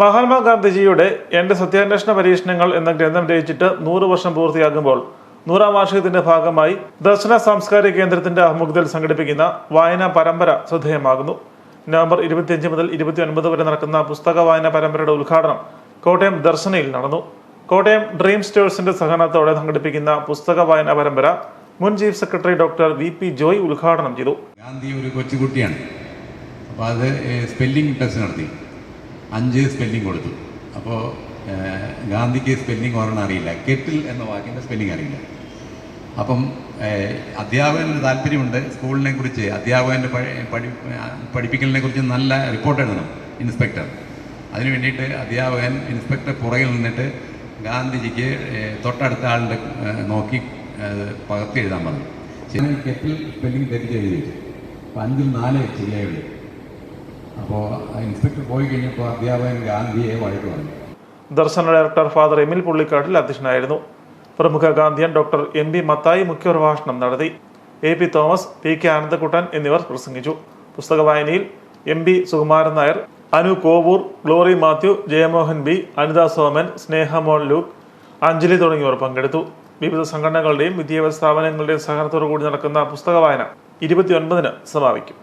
മഹാത്മാഗാന്ധിജിയുടെ എന്റെ സത്യാന്വേഷണ പരീക്ഷണങ്ങൾ എന്ന ഗ്രന്ഥം രചിച്ചിട്ട് നൂറ് വർഷം പൂർത്തിയാകുമ്പോൾ നൂറാം വാർഷികത്തിന്റെ ഭാഗമായി ദർശന സാംസ്കാരിക കേന്ദ്രത്തിന്റെ ആഭിമുഖ്യത്തിൽ സംഘടിപ്പിക്കുന്ന വായനാ പരമ്പര ശ്രദ്ധേയമാകുന്നു. നവംബർ ഇരുപത്തിയഞ്ച് മുതൽ ഇരുപത്തിയൊൻപത് വരെ നടക്കുന്ന പുസ്തക വായനാ പരമ്പരയുടെ ഉദ്ഘാടനം കോട്ടയം ദർശനയിൽ നടന്നു. കോട്ടയം ഡ്രീം സ്റ്റേഴ്സിന്റെ സഹകരണത്തോടെ സംഘടിപ്പിക്കുന്ന പുസ്തക വായനാ പരമ്പര മുൻ chief secretary doctor V P Joy ഉദ്ഘാടനം ചെയ്തു. ഗാന്ധി ഒരു കൊച്ചുകുട്ടിയാണ്. അപ്പോൾ അത് സ്പെല്ലിംഗ് ടെസ്റ്റ് നടത്തി. അഞ്ച് സ്പെല്ലിംഗ് കൊടുത്തു. അപ്പോൾ ഗാന്ധിക്ക് സ്പെല്ലിംഗ് ഒരെണ്ണം അറിയില്ല. കെറ്റിൽ എന്ന വാക്കിന്റെ സ്പെല്ലിംഗ് അറിയില്ല. അപ്പം അധ്യാപകന് താല്പര്യമുണ്ട്. സ്കൂളിനെ കുറിച്ച് അധ്യാപകന്റെ പഠി പഠി പഠിപ്പിക്കലിനെ കുറിച്ച് നല്ല റിപ്പോർട്ട് എഴുതണം ഇൻസ്പെക്ടർ അതിന് വേണ്ടിയിട്ട് അധ്യാപകൻ ഇൻസ്പെക്ടർ പുറകിൽ നിന്നിട്ട് ഗാന്ധിജിക്ക് തൊട്ടടുത്ത ആളുടെ നോക്കി പകർത്തി എഴുതാൻ പറഞ്ഞു. ശരി കെറ്റിൽ സ്പെല്ലിംഗ് തെറ്റിച്ച് എഴുതി നാലേ അഞ്ചിൽ നാല് ശരിയായുള്ളൂ. അപ്പോൾ ഇൻസ്പെക്ടർ പോയി കഴിഞ്ഞപ്പോൾ അധ്യാപകൻ ഗാന്ധിയെ വഴക്ക് പറഞ്ഞു. Darshana director father Emil Pullikkattil അധ്യക്ഷനായിരുന്നു. പ്രമുഖ Gandhian doctor M P Mathai മുഖ്യപ്രഭാഷണം നടത്തി. A P Thomas P K Anandakuttan എന്നിവർ പ്രസംഗിച്ചു. പുസ്തക വായനയിൽ M P Sukumaran Nair Anu Kovoor Glory Mathew Jayamohan B Anitha Soman Snehamol Luke Anjali തുടങ്ങിയവർ പങ്കെടുത്തു. വിവിധ സംഘടനകളുടെയും വിദ്യാഭ്യാസ സ്ഥാപനങ്ങളുടെയും സഹകരണത്തോടു കൂടി നടക്കുന്ന പുസ്തക വായന ഇരുപത്തിയൊൻപതിന് സമാപിക്കും.